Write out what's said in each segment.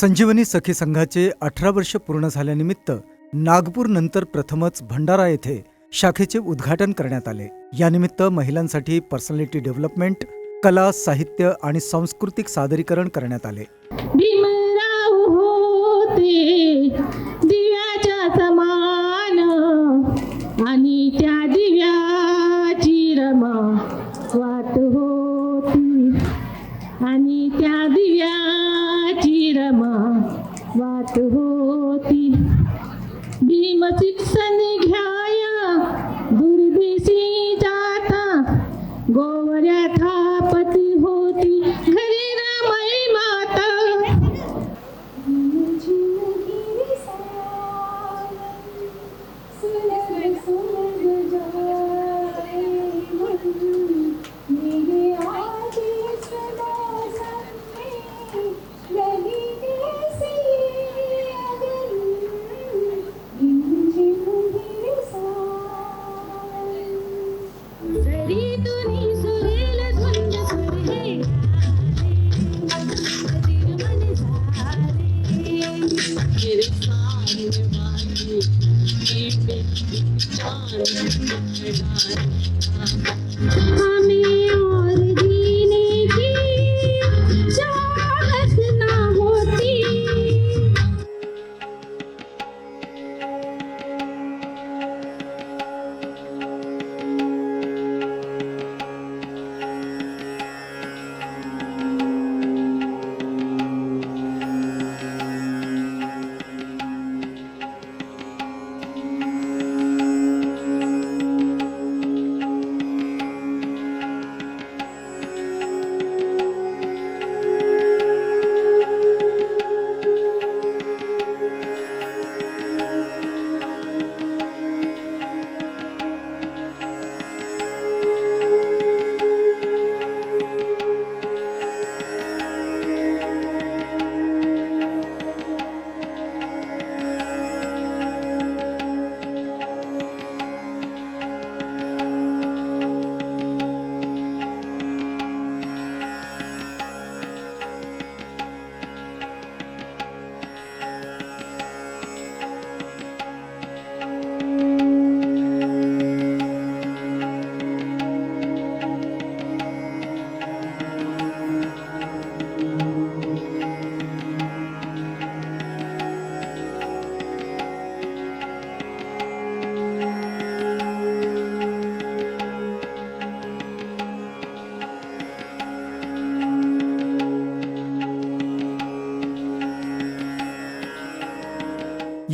संजीवनी सखी संघाचे अठरा वर्ष पूर्ण झाल्यानिमित्त नागपूर नंतर प्रथमच भंडारा येथे शाखेचे उद्घाटन करण्यात आले. यानिमित्त महिलांसाठी पर्सनॅलिटी डेव्हलपमेंट कला साहित्य आणि सांस्कृतिक सादरीकरण करण्यात आले. आणि Ooh.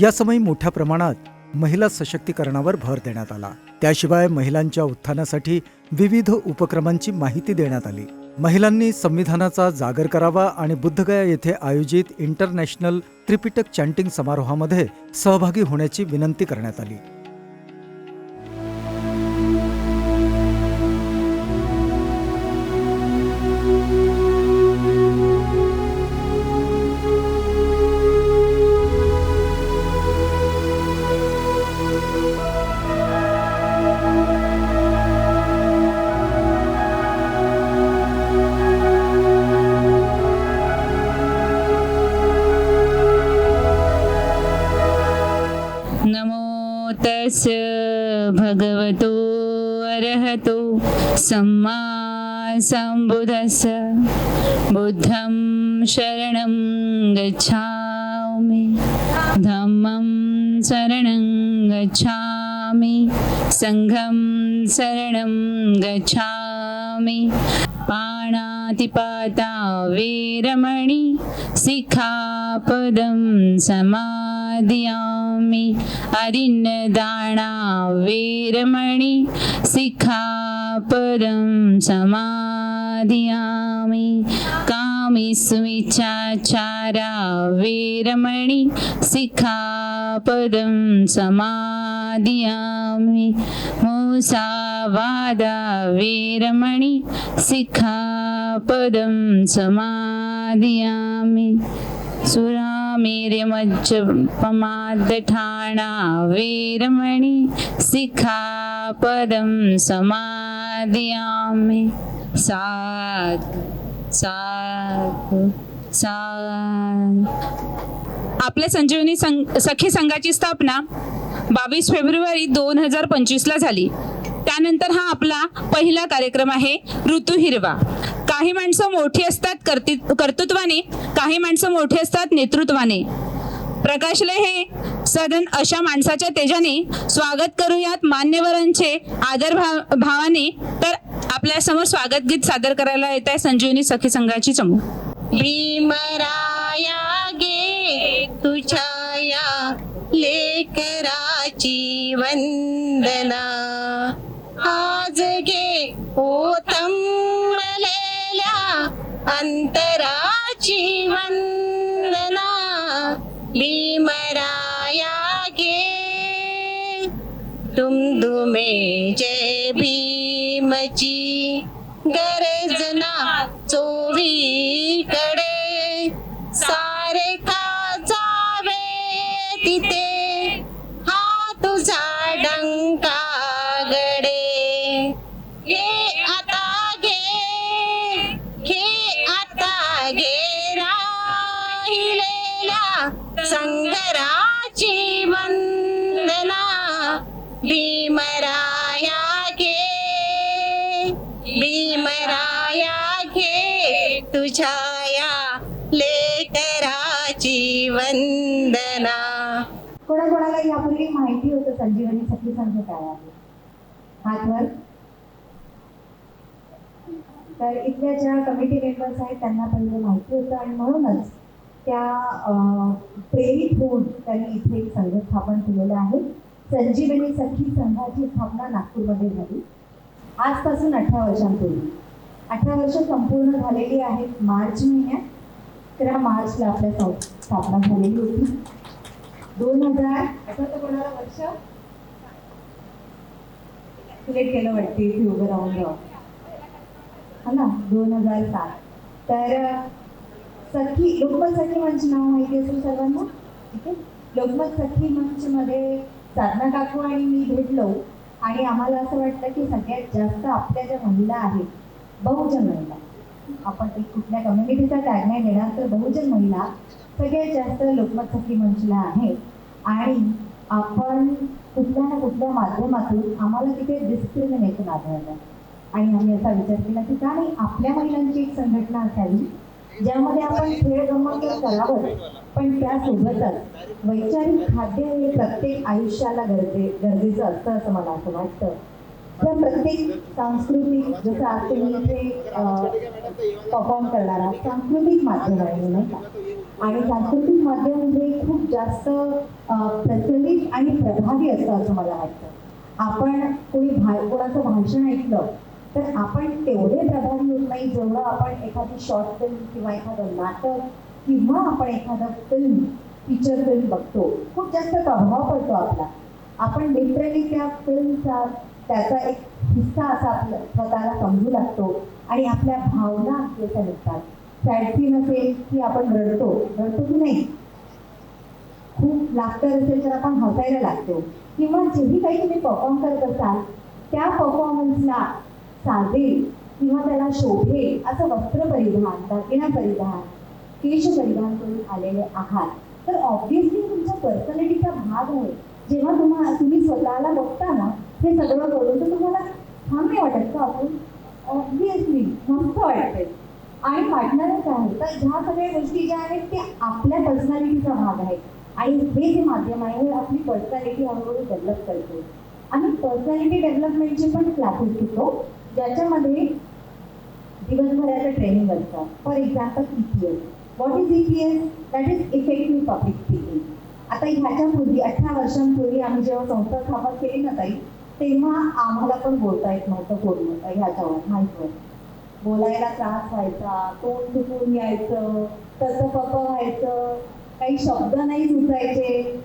यासमयी मोठ्या प्रमाणात महिला सशक्तीकरणावर भर देण्यात आला. त्याशिवाय महिलांच्या उत्थानासाठी विविध उपक्रमांची माहिती देण्यात आली. महिलांनी संविधानाचा जागर करावा आणि बुद्धगया येथे आयोजित इंटरनॅशनल त्रिपिटक चॅन्टिंग समारोहामध्ये सहभागी होण्याची विनंती करण्यात आली. सम्मा सम्बुद्धस्स बुद्धं शरणं गच्छामि। धम्मं शरणं गच्छामि। सङ्घं शरणं गच्छामि पाणातिपाता वीरमणि सिखापदं समादयामि अरिन्नदाणा वीरमणि सिखापदं समादयामि कामिस्मिच्छाचारा वीरमणि शिखापदं समादयामि। मूसावादा वीरमणि शिखापदं समादयामि। सुरामेर्यमज्जपमादठाणा वीरमणि शिखापदं समादयामि। साधु सा आपल्या संजीवनी संघ सखी संघाची स्थापना बावीस फेब्रुवारी दोन हजार पंचवीसला झाली. त्यानंतर हा आपला पहिला कार्यक्रम आहे ऋतू हिरवा. काही माणसं मोठी असतात कर्ति कर्तृत्वाने काही माणसं मोठी असतात नेतृत्वाने. प्रकाशले हे. सदन अशा माणसाच्या तेजाने स्वागत करूयात मान्यवरांचे आदर भाव भावाने. तर आपल्यासमोर स्वागत गीत सादर करायला येत आहे संजीवनी सखी संघाची चमू. भीमराया गे तुझ्या या लेकराची वंदना. आज गे ओतंबलेल्या अंतर दुमदुमे जय वंदना. कोणाकोणाला यापूर्वी माहिती होतं संजीवनी? सखी संघ काय आहे? हातवर तर इथल्या ज्या कमिटी मेंबर्स आहेत त्यांना पहिलं माहिती होतं आणि म्हणूनच त्या प्रेरित होऊन त्यांनी इथे एक संघ स्थापन केलेला आहे. संजीवनी सखी संघाची स्थापना नागपूरमध्ये झाली. आजपासून अठरा वर्षांपूर्वी. अठरा वर्ष संपूर्ण झालेली आहेत मार्च महिन्यात. तेरा मार्चला आपल्या स्थापना झालेली होती. दोन हजार आठवतं कोणाला वर्ष? सिलेक्ट केलं वाटते इथे उभं राहून राहून हा ना दोन हजार सात. तर सखी लोकमत सखी मंच नाव माहिती असेल सर्वांना? ठीक आहे लोकमत सखी मंचमध्ये साधना काकू आणि मी भेटलो आणि आम्हाला असं वाटलं की सगळ्यात जास्त आपल्या ज्या महिला आहेत बहुजन महिला. आपण एक कुठल्या कम्युनिटीचा टॅग नाही देणार तर बहुजन महिला सगळ्यात जास्त लोकमत सखी मंचला आहे. आणि आपण कुठल्या ना कुठल्या माध्यमातून आम्हाला तिथे डिस्क्रिमिनेशन आढळलं. आणि आम्ही असा विचार केला की का नाही आपल्या महिलांची एक संघटना असावी ज्यामध्ये आपण खेळ गमत तर करावं पण त्यासोबतच वैचारिक खाद्य हे प्रत्येक आयुष्याला गरजे गरजेचं असतं असं मला असं वाटतं. तर प्रत्येक सांस्कृतिक जसं आज तुम्ही इथे परफॉर्म करणारा सांस्कृतिक माध्यम आहे नाही का? आणि सांस्कृतिक माध्यम हे खूप जास्त प्रचलित आणि प्रभावी असतं असं मला वाटतं. आपण कोणी भा कोणाचं भाषण ऐकलं तर आपण तेवढे प्रभावी होत नाही जेवढं आपण एखादी शॉर्ट फिल्म किंवा एखादं नाटक किंवा आपण एखादं फिल्म फीचर फिल्म बघतो. खूप जास्त प्रभाव पडतो आपला. आपण लिटरली त्या फिल्मचा त्याचा एक हिस्सा असा आपल्या स्वतःला समजू लागतो. आणि आपल्या भावना आपल्याच्या निघतात सॅड सीन असेल की आपण रडतो. रडतो की नाही? खूप लाफ्टर असेल तर आपण हसायला लागतो. किंवा जेही काही तुम्ही परफॉर्म करत असाल त्या परफॉर्मन्सला साजेल किंवा त्याला शोभेल असं वस्त्र परिधान दागिना परिधान केश परिधान करून आलेले आहात. तर ऑब्व्हियसली तुमच्या पर्सनॅलिटीचा भाग आहे. जेव्हा तुम्हाला तुम्ही स्वतःला बघता ना हे सगळं करून तर तुम्हाला छान नाही वाटत का आपण? ऑब्विसली मस्त वाटते आणि वाटणारच आहे. तर ह्या सगळ्या गोष्टी ज्या आहेत त्या आपल्या पर्सनॅलिटीचा भाग आहे. आणि हे जे माध्यम आहे हे आपली पर्सनॅलिटी हळूहळू डेव्हलप करते. आम्ही पर्सनॅलिटी डेव्हलपमेंटचे पण क्लासेस घेतो ज्याच्यामध्ये दिवसभराचं ट्रेनिंग असतं for example E P S what is E P S that is effective public speaking आता ह्याच्यापूर्वी अठरा वर्षांपूर्वी आम्ही जेव्हा संस्था स्थापन केली ना ताई तेव्हा आम्हाला पण बोलता येत नव्हतं कोणी ह्याच्यावर माहितीवर बोलायला त्रास व्हायचा तोंड चुकून यायचं तसं पप्पा व्हायचं काही शब्द नाही सुचायचे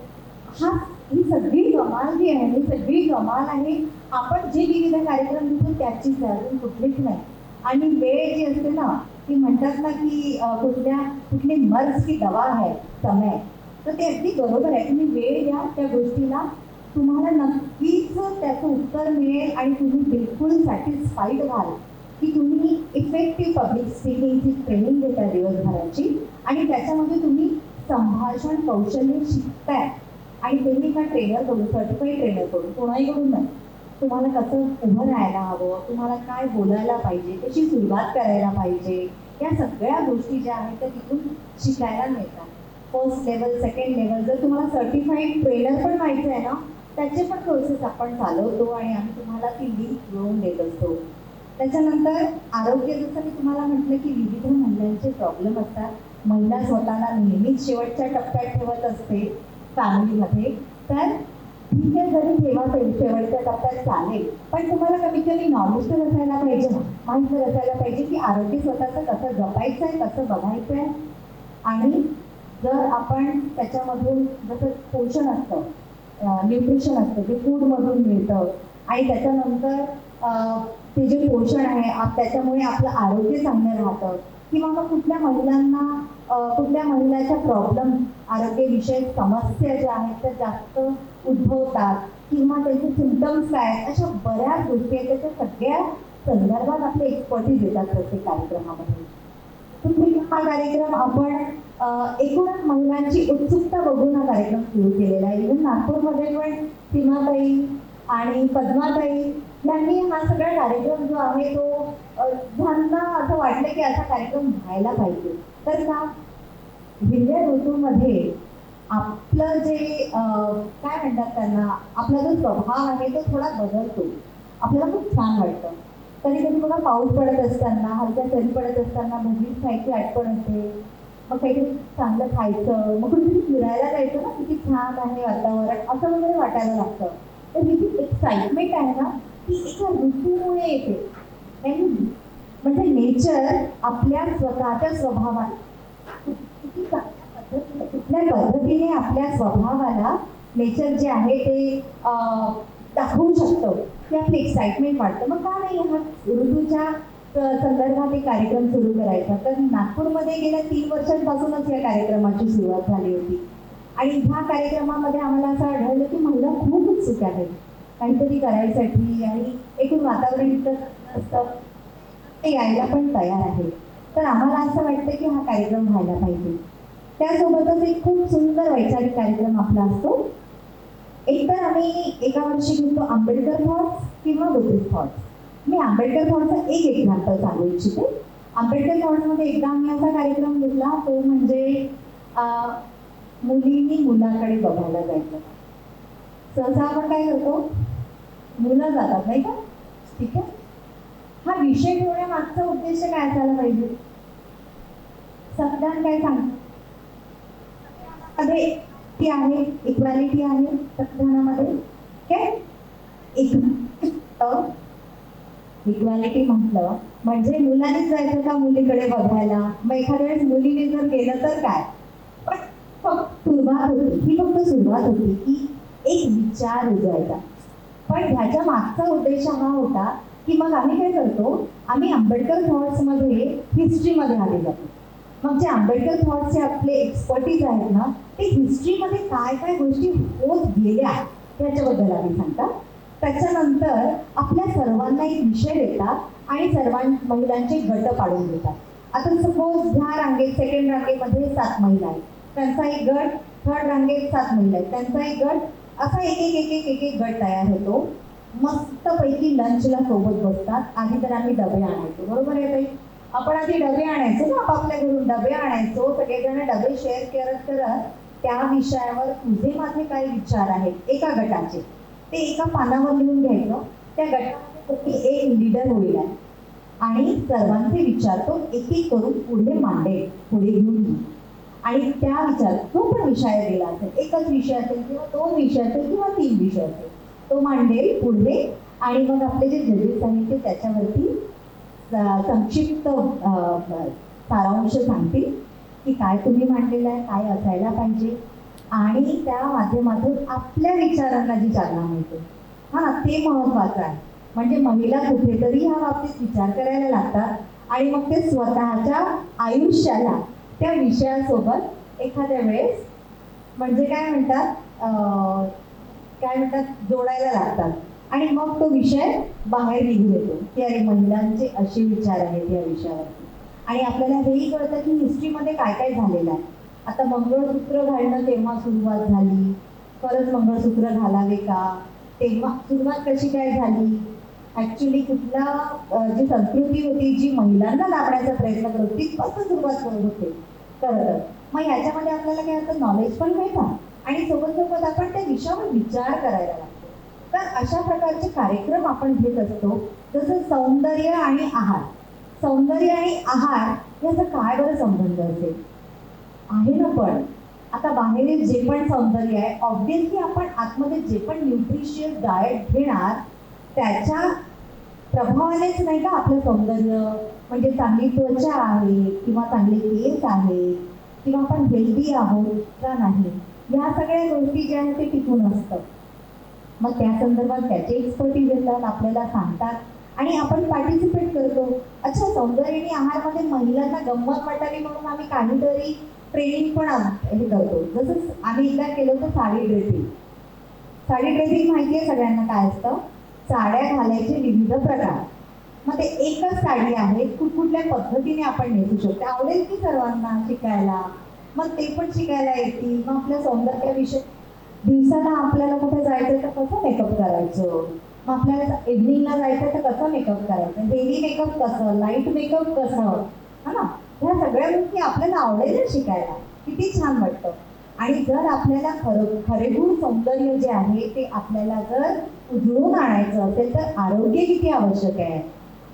हा ही सगळी कमाल जी आहे ही सगळी कमाल आहे. आपण जे विविध कार्यक्रम घेतो त्याचीच आहे अजून कुठलीच नाही. आणि वेळ जी असते ना ती म्हणतात ना की कुठल्या कुठली मर्ज की दवा आहे समय. तर ते अगदी बरोबर आहे. तुम्ही वेळ द्या त्या गोष्टीला. तुम्हाला नक्कीच त्याचं उत्तर मिळेल आणि तुम्ही बिलकुल सॅटिस्फाईड व्हाल की तुम्ही इफेक्टिव्ह पब्लिक स्पीकिंगची ट्रेनिंग देता दिवसभराची आणि त्याच्यामध्ये तुम्ही संभाषण कौशल्य शिकताय. आणि तुम्ही एका ट्रेनरकडून सर्टिफाईड ट्रेनरकडून कोणाहीकडून नाही. तुम्हाला कसं उभं राहायला हवं तुम्हाला काय बोलायला पाहिजे कशी सुरुवात करायला पाहिजे या सगळ्या गोष्टी ज्या आहेत त्या तिथून शिकायला मिळतात. फर्स्ट लेवल सेकंड लेवल जर तुम्हाला सर्टिफाईड ट्रेनर पण व्हायचं आहे ना त्याचे पण कोर्सेस आपण चालवतो आणि आम्ही तुम्हाला ती लिंक मिळवून देत असतो. त्याच्यानंतर आरोग्य जसं मी तुम्हाला म्हटलं की विविध महिलांचे प्रॉब्लेम असतात. महिला स्वतःला नेहमीच शेवटच्या टप्प्यात ठेवत असते फॅमिलीमध्ये. तर ठीक आहे जरी तेव्हा शेवटच्या टप्प्यात चालेल. पण तुम्हाला कमीत कमी नॉलेज तर असायला पाहिजे माहीत तर असायला पाहिजे की आरोग्य स्वतःचं कसं जपायचं आहे कसं बघायचं आहे आणि जर आपण त्याच्यामधून जसं पोषण असतं न्यूट्रिशन असतं ते फूडमधून मिळतं आणि त्याच्यानंतर ते जे पोषण आहे आप- त्याच्यामुळे आपलं आरोग्य चांगलं राहतं किंवा मग कुठल्या महिलांना कुठल्या महिलाच्या प्रॉब्लेम आरोग्यविषयक समस्या ज्या आहेत त्या जास्त उद्भवतात किंवा त्यांचे सिमटम्स काय आहेत अशा बऱ्याच गोष्टी आहेत त्याच्या सगळ्या संदर्भात आपले एक्सपर्टीज येतात प्रत्येक कार्यक्रमामध्ये. तुम्ही हा कार्यक्रम आपण एकूणच महिलांची उत्सुकता बघून हा कार्यक्रम सुरू केलेला आहे. इव्हन नागपूरमध्ये पण सीमाताई आणि पद्माताई यांनी हा सगळा कार्यक्रम जो आहे तो त्यांना असं वाटलं की असा कार्यक्रम व्हायला पाहिजे. तर का? हिरव्या ऋतूमध्ये आपलं जे काय म्हणतात त्यांना आपला जो स्वभाव आहे तो थोडा बदलतो. आपल्याला खूप छान वाटतं. कधी कधी बघा पाऊस पडत असताना हलक्या सरी पडत असताना भजीच खायची आठवण असते मग काहीतरी चांगलं खायचं मग कुठेतरी फिरायला जायचं ना किती छान आहे वातावरण असं वगैरे वाटायला लागतं. तर ही जी एक्साइटमेंट आहे ना ती एका ऋतूमुळे येते. आणि म्हणजे नेचर आपल्या स्वतःच्या स्वभावात किती चांगल्या पद्धतीने कुठल्या पद्धतीने आपल्या स्वभावाला नेचर जे आहे ते दाखवू शकतं ते आपली एक्साइटमेंट वाटतं मग का नाही ह्या ऋतूच्या संदर्भात एक कार्यक्रम सुरू करायचा. तर नागपूरमध्ये गेल्या तीन वर्षांपासूनच या कार्यक्रमाची सुरुवात झाली होती. आणि ह्या कार्यक्रमामध्ये आम्हाला असं आढळलं की महिला खूप उत्सुक आहेत. काहीतरी करायसाठी आणि एकूण वातावरण इतकं असतं. ते यायला पण तयार आहे. तर आम्हाला असं वाटतं की हा कार्यक्रम व्हायला पाहिजे. त्यासोबतच एक खूप सुंदर वैचारिक कार्यक्रम आपला असतो. एकतर आम्ही एका वर्षी घेतो आंबेडकर थॉट्स किंवा बुद्धिस्ट थॉट्स मी आंबेडकर थॉट्सचा एक एक्झाम्पल सांगू इच्छिते. आंबेडकर थॉट्समध्ये एकदा आम्ही असा कार्यक्रम घेतला तो म्हणजे मुलींनी मुलाकडे बघायला जायचं. सहसा आपण काय करतो? मुलं जातात नाही का? ठीक आहे? हा विषय ठेवण्यामागचा उद्देश काय असायला पाहिजे? संविधान काय सांग? अरे ती आहे इक्वॅलिटी आहे संविधानामध्ये काय इक्वालिटी म्हटलं म्हणजे मुलांनीच जायचं का मुलीकडे बघायला? मग एखाद्या वेळेस मुलीने जर केलं तर काय? पण फक्त सुरुवात होती. ही फक्त सुरुवात होती. की एक विचार उजवायचा पण ह्याच्या मागचा उद्देश हा होता की मग आम्ही काय करतो? आम्ही आंबेडकर थॉट्समध्ये हिस्ट्रीमध्ये आले जातो. मग जे आंबेडकर थॉट्सचे आपले एक्सपर्टीज आहेत ना ते हिस्ट्रीमध्ये काय काय गोष्टी होत गेल्या त्याच्याबद्दल आम्ही सांगतात त्याच्यानंतर आपल्या सर्वांना एक विषय देतात आणि सर्वां महिलांचे गट पाडून देतात. आता सपोज ह्या रांगेत सेकंड रांगेमध्ये सात महिला आहेत. त्यांचा एक गट थर्ड रांगेत सात महिला आहेत. त्यांचा एक गट असा एक एक एक एक एक एक गट तयार होतो. मस्तपैकी लंचला सोबत बसतात. आधी तर आम्ही डबे आणायचो. बरोबर आहे ताई? आपण आधी डबे आणायचो ना आपापल्या घरून. डबे आणायचो सगळेजण डबे शेअर करत करत त्या विषयावर तुझे माझे काय विचार आहेत? एका गटाचे. ते एका पानावर लिहून घ्यायचं. त्या गटामध्ये एक लिडर होईल आणि सर्वांचे विचार तो एक एक करून पुढे मांडेल पुढे घेऊन आणि त्या विचार तो पण विषय दिला असेल. एकच विषय असेल किंवा दोन विषय असेल किंवा तीन विषय असेल. तो मांडेल पुढे आणि मग आपले जे जजेस आहेत ते त्याच्यावरती संक्षिप्त सारांश सांगतील की काय तुम्ही मांडलेलं आहे काय असायला पाहिजे. आणि त्या माध्यमातून आपल्या विचारांना जी चालना मिळते हा ते महत्वाचं आहे. म्हणजे महिला कुठेतरी ह्या बाबतीत विचार करायला लागतात आणि मग ते स्वतःच्या आयुष्याला त्या विषयासोबत एखाद्या वेळेस म्हणजे काय म्हणतात काय म्हणतात जोडायला लागतात. आणि मग तो विषय बाहेर निघून येतो की अरे महिलांचे असे विचार आहेत या विषयावरती. आणि आपल्याला हेही कळतं की हिस्ट्रीमध्ये काय काय झालेलं आहे. आता मंगळसूत्र घालणं तेव्हा सुरुवात झाली? परत मंगळसूत्र घालावे का? तेव्हा सुरुवात कशी काय झाली? ऍक्च्युली कुठला जी संस्कृती होती जी महिलांना लाभण्याचा प्रयत्न करत होती तिथपासून सुरुवात करत होते. तर. मग ह्याच्यामध्ये आपल्याला काय होतं नॉलेज पण मिळतं. आणि सोबत सोबत आपण त्या विषयावर विचार करायला लागतो. तर अशा प्रकारचे कार्यक्रम आपण घेत असतो. जसं सौंदर्य आणि आहार. सौंदर्य आणि आहार याचा काय बरं संबंध असेल? आहे ना पण आता बाहेरील जे पण सौंदर्य आहे ऑब्व्हियसली आपण आतमध्ये जे पण न्यूट्रिशियस डाएट घेणार त्याच्या प्रभावानेच नाही का आपलं सौंदर्य म्हणजे चांगली त्वचा आहे किंवा चांगले केस आहे किंवा आपण हेल्दी आहोत का नाही या सगळ्या गोष्टी ज्या आहेत ते टिकून असतं. मग त्या संदर्भात त्याचे एक्सपर्टीज येतात आपल्याला सांगतात आणि आपण पार्टिसिपेट करतो. अच्छा सौंदर्य आणि आहारमध्ये महिलांना गंमत वाटावी म्हणून आम्ही काहीतरी ट्रेनिंग पण हे करतो. जसं आम्ही एकदा केलं होतं साडी ड्रेसिंग. साडी ड्रेसिंग माहिती आहे सगळ्यांना काय असतं? साड्या घालायचे विविध प्रकार. मग ते एकच साडी आहे कुठकुठल्या पद्धतीने आपण नेसू शकतो. आवडेल की सर्वांना शिकायला? मग ते पण शिकायला येतील. मग आपल्या सौंदर्याविषयी दिवसाला आपल्याला कुठे जायचं तर कसं मेकअप करायचं? मग आपल्याला इव्हनिंगला जायचं तर कसं मेकअप करायचं? हेवी मेकअप कसं? लाइट मेकअप कसं? हा ना? ह्या सगळ्या गोष्टी आपल्याला आवडेल शिकायला. किती छान वाटतं. आणि जर आपल्याला खर खरेगूर सौंदर्य जे आहे ते आपल्याला जर उजळून आणायचं असेल तर आरोग्य किती आवश्यक आहे.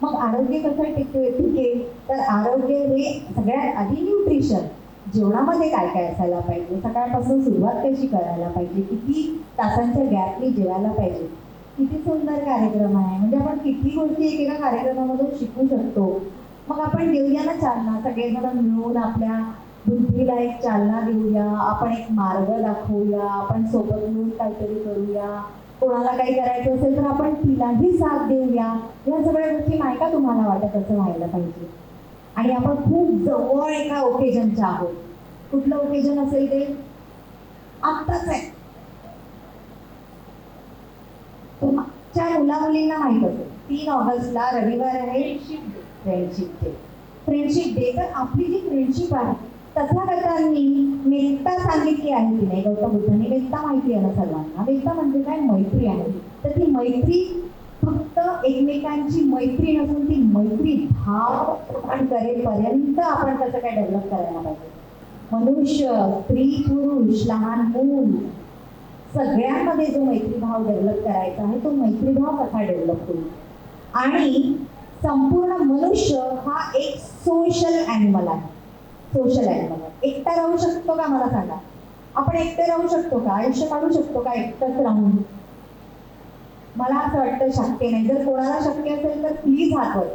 मग आरोग्य कसं टिकते ठीक आहे. तर आरोग्य हे सगळ्यात आधी न्यूट्रिशन जेवणामध्ये काय काय असायला पाहिजे? सकाळपासून सुरुवात कशी करायला पाहिजे? किती तासांच्या गॅपने जेवायला पाहिजे? किती सुंदर कार्यक्रम आहे. म्हणजे आपण किती गोष्टी एकेका कार्यक्रमामधून शिकू शकतो. मग आपण देऊया ना चालना. सगळेजण मिळून आपल्या बुद्धीला एक चालना देऊया. आपण एक मार्ग दाखवूया. आपण सोबत मिळून काहीतरी करूया. कोणाला काही करायचं असेल तर आपण तिलाही साथ देऊया. या सगळ्या गोष्टी नाही का तुम्हाला वाटत असं व्हायला पाहिजे? आणि आपण खूप जवळ एका ओकेजनच्या आहोत. कुठलं ओकेजन असेल ते? आत्ताच आहे. तुमच्या मुला मुलींना माहीत असेल. तीन ऑगस्टला रविवार आहे. फ्रेंडशिप डे फ्रेंडशिप डे तर आपली जी फ्रेंडशिप आहे तथागतांनी मेत्ता सांगितली आहे की नाही गौतम बुद्धांनी. मेत्ता माहिती आहे ना सर्वांना. मेत्ता म्हणजे काय? मैत्री आहे. तर ती मैत्री फक्त एकमेकांची मैत्री नसून ती मैत्री भाव आपण करेपर्यंत आपण कसं काय डेव्हलप करायला पाहिजे? मनुष्य स्त्री पुरुष लहान मूल सगळ्यांमध्ये जो मैत्रीभाव डेव्हलप करायचा आहे तो मैत्रीभाव कसा डेव्हलप होईल? आणि संपूर्ण मनुष्य हा एक सोशल ॲनिमल आहे. सोशल ॲनिमल एकटा राहू शकतो का मला सांगा? आपण एकटे राहू शकतो का? आयुष्य काढू शकतो का एकटंच राहून? मला असं वाटतं शक्य नाही. जर कोणाला शक्य असेल तर प्लीज हात वर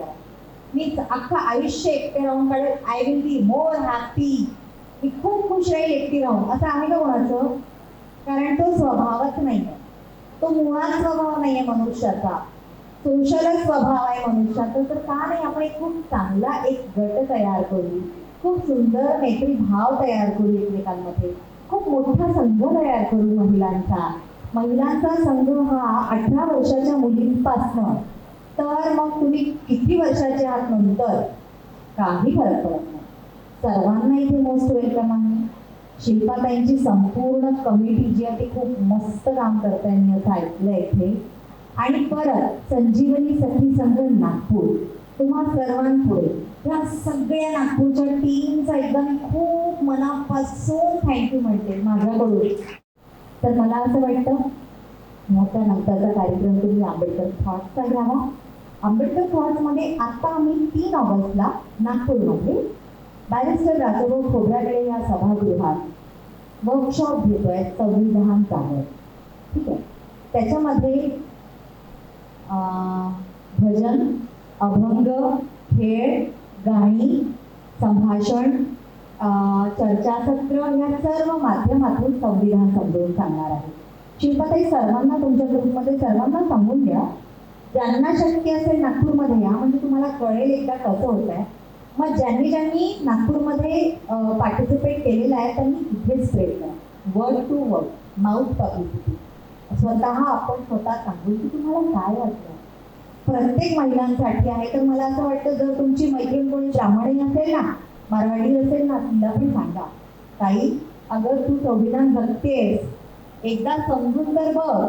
मी अख्खं आयुष्य एकटे राहून काढेल. I will be more happy मी खूप खुश राहील एकटी राहून. असं आहे का कोणाचं? कारण तो स्वभावच नाही आहे तो मुळात स्वभाव नाही आहे मनुष्याचा. सोशलच स्वभाव आहे मनुष्याचा. तर का नाही आपण एक खूप चांगला एक गट तयार करू. खूप सुंदर मैत्री भाव तयार करू एकमेकांमध्ये. खूप मोठा संघ तयार करू महिलांचा. महिलांचा संघ हा अठरा वर्षाच्या मुलींपासनं. तर मग तुम्ही किती वर्षाचे आहात नंतर? काही फरक पडत नाही. सर्वांना इथे मोस्ट वेलकम आहे. शिल्पाताईंची संपूर्ण कमिटी जी आहे ती खूप मस्त काम करते मी असं ऐकलं इथे. आणि परत संजीवनी सखी संघ नागपूर. तुम्हा सर्वांपुढे. या सगळ्या नागपूरच्या टीमचा एकदा मी खूप मनापासून थँक्यू म्हणते माझ्याकडून. तर मला असं वाटतं ह्याच्या नंतरचा कार्यक्रम तुम्ही आंबेडकर थॉट्सचा घ्यावा. आंबेडकर थॉट्समध्ये आता आम्ही तीन ऑगस्टला नागपूरमध्ये बॅरिस्टर राजाभाऊ खोब्रागडे या सभागृहात वर्कशॉप घेतोय संविधान चालू ठीक आहे? त्याच्यामध्ये भजन अभंग खेळ गाणी संभाषण चर्चासत्र या सर्व माध्यमातून संविधान समजवून सांगणार आहे. शिल्पताई सर्वांना तुमच्या ग्रुपमध्ये सर्वांना सांगून द्या ज्यांना शक्य असेल नागपूरमध्ये या म्हणजे तुम्हाला कळेल एकदा कसं होत आहे मग ज्यांनी ज्यांनी नागपूरमध्ये पार्टिसिपेट केलेलं आहे त्यांनी इथेच स्प्रेड करा. Word to word mouth publicity स्वतः आपण स्वतः सांगू की तुम्हाला काय वाटलं? प्रत्येक महिलांसाठी आहे तर मला असं वाटतं जर तुमची मैत्रीण कोणी ब्राह्मणी असेल ना मारवाडी असेल ना तिला पण सांगा. ताई अगर तू संविधान बघतेस एकदा समजून तर बघ.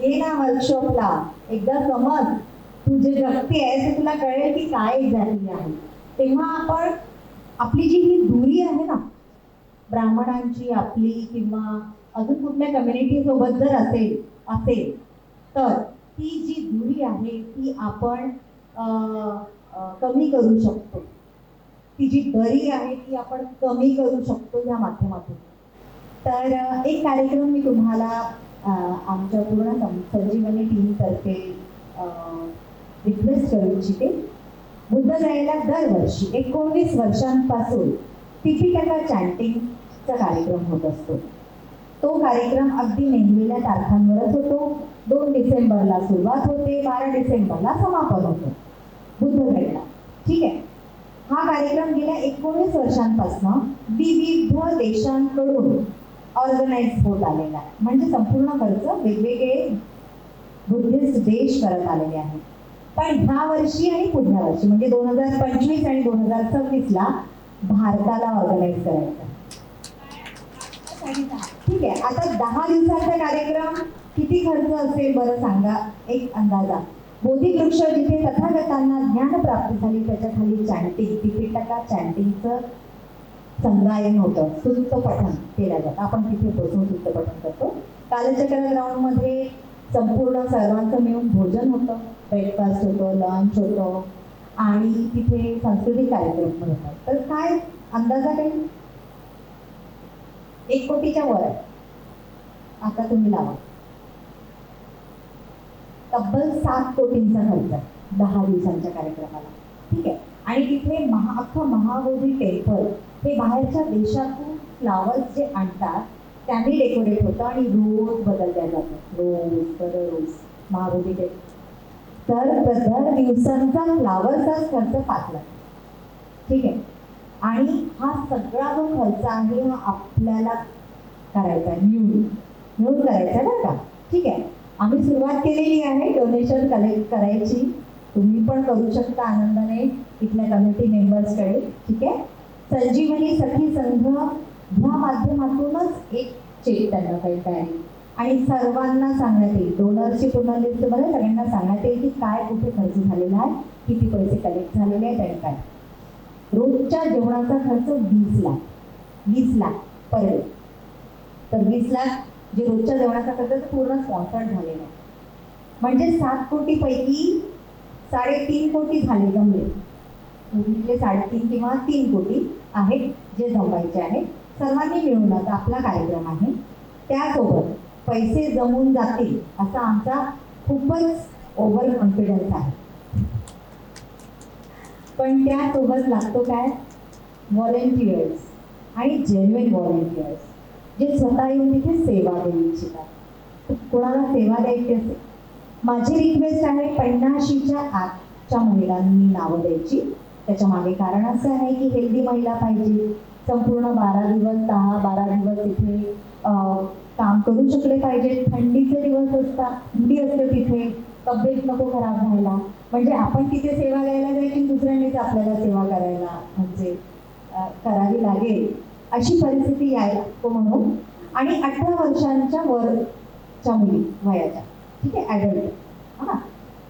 ये ना वर्कशॉपला एकदा समज तू जे जगते आहे ते तुला कळेल की काय एक्झॅक्टली आहे. तेव्हा आपण आपली जी ही दुरी आहे ना ब्राह्मणांची आपली किंवा अजून कुठल्या कम्युनिटी सोबत जर असेल असेल तर ती जी दुरी आहे ती आपण कमी करू शकतो. ती जी दरी आहे ती आपण कमी करू शकतो या माध्यमातून. तर एक कार्यक्रम मी तुम्हाला आमच्या पूर्ण संजीवनी टीमतर्फे रिक्वेस्ट करू इच्छिते. बुद्ध बुद्धगयाला दरवर्षी एकोणवीस वर्षांपासून टिपिटका चॅन्टिंगचा कार्यक्रम होत असतो. तो कार्यक्रम अगदी नेमलेल्या तारखांवरच होतो. दोन डिसेंबरला सुरुवात होते बारा डिसेंबरला समापन होतं. बुद्धगयाला ठीक आहे. हा कार्यक्रम गेल्या एकोणीस वर्षांपासून विविध देशांकडून ऑर्गनाईज होत आलेला आहे. म्हणजे संपूर्ण खर्च वेगवेगळे बुद्धिस्ट देश करत आलेले आहेत. पण ह्या वर्षी आणि पुढल्या वर्षी म्हणजे दोन हजार पंचवीस आणि दोन हजार सव्वीसला भारताला ऑर्गनाईज करायचं ठीक आहे. आता दहा दिवसाचा कार्यक्रम किती खर्च असेल बरं सांगा. एक अंदाजा. बोधी वृक्ष जिथे तथागतांना ज्ञान प्राप्ती झाली त्याच्याखाली चॅन्टिंग त्रिपिटका चॅन्टिंगचं संगायन होतं. सुत्त पठण केलं जातं. आपण तिथे बसून सुत्त पठण करतो. कालचक्र ग्राउंडमध्ये संपूर्ण सर्वांचं मिळून भोजन होतं. ब्रेकफास्ट होतं लंच होतं. आणि तिथे सांस्कृतिक कार्यक्रम पण होतात. तर काय? अंदाजा काही? एक कोटीच्या वर आहे. आता तुम्ही लावा. तब्बल सात कोटींचा खर्च दहा दिवसांच्या कार्यक्रमाला. ठीक आहे? आणि तिथे महा अख्खं महाबोधी टेम्पल हे बाहेरच्या देशातून फ्लावर्स जे आणतात त्यांनी डेकोरेट होतं आणि रोज बदलल्या जातं रोज दररोज महाबोधी टेम्पल. तर दर दिवसांचा फ्लावरचाच खर्च पाच लाख. ठीक आहे? आणि हा सगळा जो खर्च आहे हा आपल्याला करायचा आहे. मिळून म्हणून करायचा आहे बरं का? ठीक आहे. आम्ही सुरुवात केलेली आहे डोनेशन कलेक्ट करायची. तुम्ही पण करू शकता आनंदाने इथल्या कमिटी मेंबर्सकडे ठीक आहे? संजीवनी सखी संघ ह्या माध्यमातूनच एक चेक त्यांना करता आहे. आणि सर्वांना सांगण्यात येईल डोनरची पूर्ण लिस्टमध्ये सगळ्यांना सांगण्यात येईल की काय कुठे खर्च झालेला आहे किती पैसे कलेक्ट झालेले आहेत आणि काय. रोजच्या जेवणाचा खर्च वीस लाख. वीस लाख पर तर वीस लाख जे रोजच्या जेवणाचा खर्च तो पूर्ण स्पॉन्सर्ड झालेला आहे. म्हणजे सात कोटीपैकी साडेतीन कोटी झाले जमले. म्हणजे साडेतीन किंवा तीन कोटी आहेत जे जमवायचे आहेत. सर्वांनी मिळूनच आपला कार्यक्रम आहे. त्यासोबत पैसे जमून जातील असा आमचा खूपच ओव्हर कॉन्फिडन्स आहे. पण त्यासोबत लागतो काय? व्हॉलेंटियर्स आणि जेन्युन व्हॉलेंटियर्स जे स्वतः येऊन तिथे सेवा देऊ इच्छितात कोणाला सेवा द्यायची असेल? माझी रिक्वेस्ट आहे पन्नाशीच्या आतच्या महिलांनी नावं द्यायची. त्याच्यामागे कारण असं आहे की हेल्दी महिला पाहिजे. संपूर्ण बारा दिवस दहा बारा दिवस तिथे काम करू शकले पाहिजे थंडीचे दिवस असतात थंडी असते तिथे. तब्येत नको खराब व्हायला. म्हणजे आपण तिथे सेवा द्यायला जायची दुसऱ्यांनीच आपल्याला सेवा करायला म्हणजे करावी लागेल. अशी परिस्थिती यायला तो म्हणून. आणि अठरा वर्षांच्या वरच्या मुली वयाच्या. ठीक आहे ॲडल्ट हां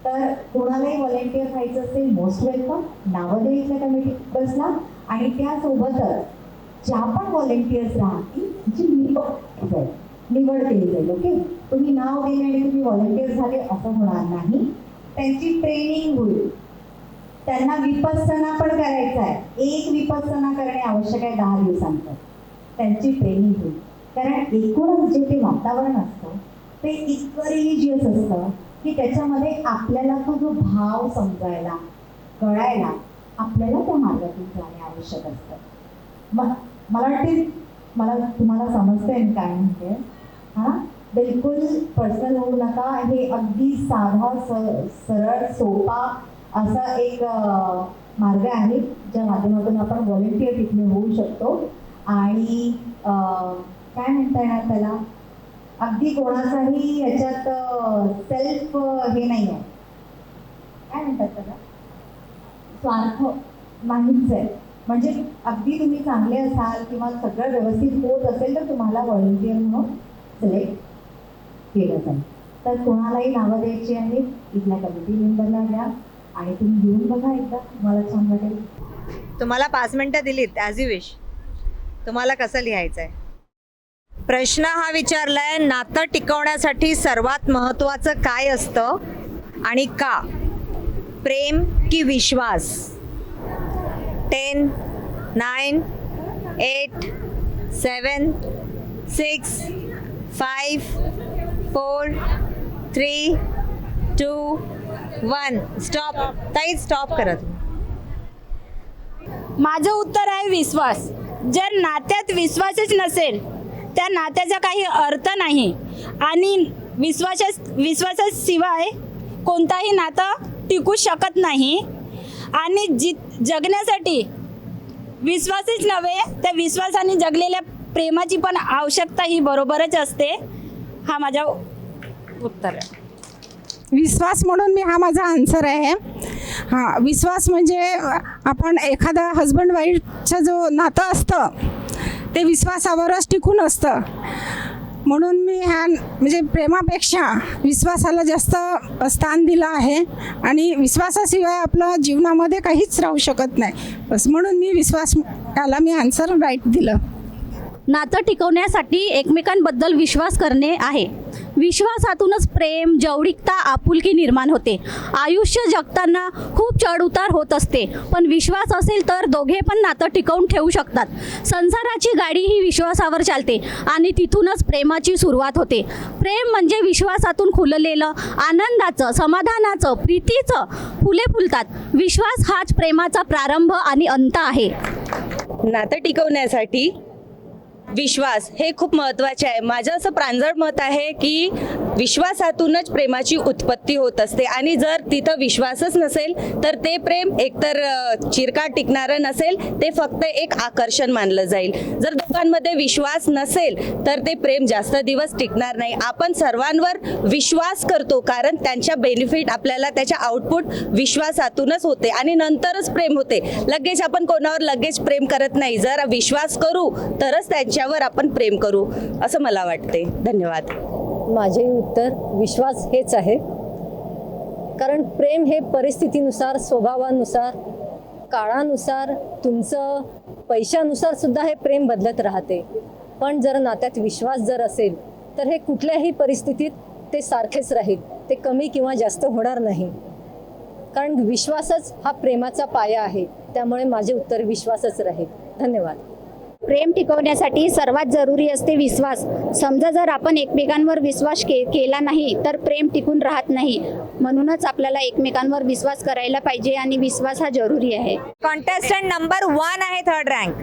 तर कोणालाही व्हॉलेंटियर व्हायचं असेल मोस्ट वेलकम नावं द्यायचं कमिटी बसला आणि त्यासोबतच ज्या पण व्हॉलेंटियर्स राहतील जी निवड जाईल निवड केली जाईल ओके तुम्ही नाव दिले आणि तुम्ही व्हॉलेंटियर झाले असं होणार नाही. त्यांची ट्रेनिंग होईल. त्यांना विपसना पण करायचं आहे. एक विपसना करणे आवश्यक आहे दहा दिवसांतर त्यांची ट्रेनिंग होईल. कारण एकूणच जे ते वातावरण असतं ते इतकं रिलिजियस असतं की त्याच्यामध्ये आपल्याला तो जो भाव समजायला कळायला आपल्याला त्या मार्गातून जाणे आवश्यक असतं. मग मला वाटते मला तुम्हाला समजतंय मी काय म्हणते. हां? बिलकुल पर्सनल होऊ नका. हे अगदी साधा स सरळ सोपा असा एक मार्ग आहे ज्या माध्यमातून आपण व्हॉलेंटियर तिथे होऊ शकतो. आणि काय म्हणता येणार त्याला? अगदी कोणाचाही ह्याच्यात सेल्फ हे नाही आहे. काय म्हणतात त्याला? स्वार्थ नाहीच आहे. म्हणजे अगदी तुम्ही चांगले असाल किंवा सगळं व्यवस्थित होत असेल तर तुम्हाला व्हॉलंटिअर म्हणून सिलेक्ट केलं जाईल. तर कोणालाही नावं द्यायची आहेत इथल्या कमिटी मेंबरला द्या. आणि तुम्ही घेऊन बघा एकदा. तुम्हाला छान वाटेल. तुम्हाला पाच मिनिटं दिलीत ॲज यू विश तुम्हाला कसं लिहायचं आहे प्रश्न हा विचारलाय नातं टिकवण्यासाठी सर्वात महत्त्वाचं काय असतं आणि का? प्रेम की विश्वास? Ten nine eight seven six five four three two one stop ताई स्टॉप करा तुम्ही. माझं उत्तर आहे विश्वास. जर नात्यात विश्वासच नसेल त्या नात्याचा काही अर्थ नाही. आणि विश्वासा विश्वासाशिवाय कोणताही नातं टिकू शकत नाही. आणि जित जगण्यासाठी विश्वासच नव्हे त्या विश्वासाने जगलेल्या प्रेमाची पण आवश्यकता ही बरोबरच असते. हा माझा उत्तर आहे. विश्वास म्हणून मी हा माझा आन्सर आहे. हा विश्वास म्हणजे आपण एखादा हजबंड वाईफचं जो नातं असतं ते विश्वासावरच टिकून असतं. म्हणून मी ह्या म्हणजे प्रेमापेक्षा विश्वासाला जास्त स्थान दिलं आहे आणि विश्वासाशिवाय आपलं जीवनामध्ये काहीच राहू शकत नाही. बस म्हणून मी विश्वास याला मी आन्सर राईट दिलं. नातं टिकवण्यासाठी एकमेकांबद्दल विश्वास करणे आहे. विश्वासातूनच प्रेम जवळिकता आपुलकी निर्माण होते. आयुष्य जगताना खूप चढउतार होत असते. पण विश्वास असेल तर दोघे पण नातं टिकवून ठेवू शकतात. संसाराची गाडी ही विश्वासावर चालते आणि तिथूनच प्रेमाची सुरुवात होते. प्रेम म्हणजे विश्वासातून खुललेलं आनंदाचं समाधानाचं प्रीतीचं फुले फुलतात. विश्वास हाच प्रेमाचा प्रारंभ आणि अंत आहे. नातं टिकवण्यासाठी विश्वास हे खूप महत्त्वाचे आहे. माझं असं प्रांजळ मत आहे की विश्वासातूनच प्रेमाची उत्पत्ती होत असते. आणि जर तिथं विश्वासच नसेल तर ते प्रेम एकतर अ, चिरकाळ टिकणारं नसेल ते फक्त एक आकर्षण मानलं जाईल. जर दोघांमध्ये विश्वास नसेल तर ते प्रेम जास्त दिवस टिकणार नाही. आपण सर्वांवर विश्वास करतो कारण त्यांच्या बेनिफिट आपल्याला त्याच्या आउटपुट विश्वासातूनच होते आणि नंतरच प्रेम होते. लगेच आपण कोणावर लगेच प्रेम करत नाही. जर विश्वास करू तरच त्यांच्या त्यांच्यावर आपण प्रेम करू असं मला वाटते धन्यवाद. माझे उत्तर विश्वास हेच आहे. कारण प्रेम हे परिस्थितीनुसार स्वभावानुसार काळानुसार तुमचं पैशानुसार सुद्धा हे प्रेम बदलत राहते. पण जर नात्यात विश्वास जर असेल तर हे कुठल्याही परिस्थितीत ते सारखेच राहील. ते कमी किंवा जास्त होणार नाही. कारण विश्वासच हा प्रेमाचा पाया आहे. त्यामुळे माझे उत्तर विश्वासच राहील. धन्यवाद. प्रेम टिकवण्यासाठी सर्वात जरुरी असते विश्वास. समजा जर आपण एकमेकांवर विश्वास के केला नाही तर प्रेम टिकून राहत नाही. म्हणूनच आपल्याला एकमेकांवर विश्वास करायला पाहिजे आणि विश्वास हा जरुरी आहे. कॉन्टेस्टंट नंबर वन आहे थर्ड रँक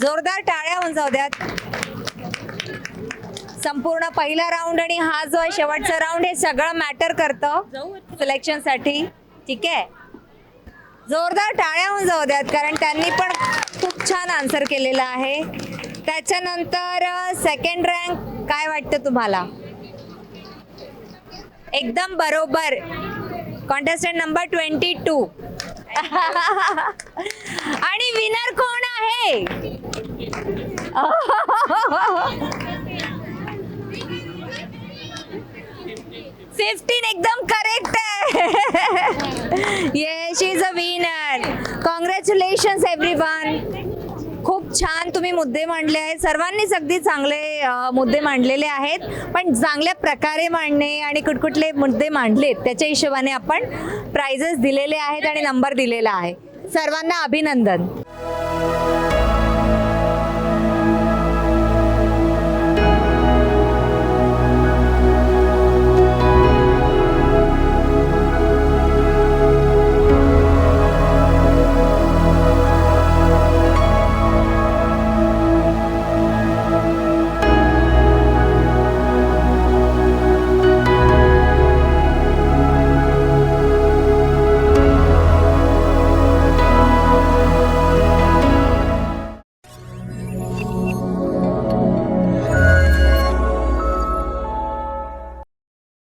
जोरदार टाळ्या होऊन जाऊ द्यात. संपूर्ण पहिला राऊंड आणि हा जो आहे शेवटचा राऊंड हे सगळं मॅटर करतं. सिलेक्शनसाठी ठीक? आहे जोरदार टाळ्या होऊन जाऊ द्यात कारण त्यांनी पण खूप छान आन्सर केलेला आहे. त्याच्यानंतर सेकंड रँक काय वाटतं तुम्हाला? एकदम बरोबर. कॉन्टेस्टंट नंबर ट्वेंटी टू आणि विनर कोण आहे? फिफ्टीन एकदम करेक्ट आहे. Yes is a winner congratulations every खूप छान तुम्ही मुद्दे मांडले आहेत. सर्वांनीच अगदी चांगले मुद्दे मांडलेले आहेत. पण चांगल्या प्रकारे मांडणे आणि कुठकुठले मुद्दे मांडलेत त्याच्या हिशोबाने आपण प्राइजेस दिलेले आहेत आणि नंबर दिलेला आहे. सर्वांना अभिनंदन.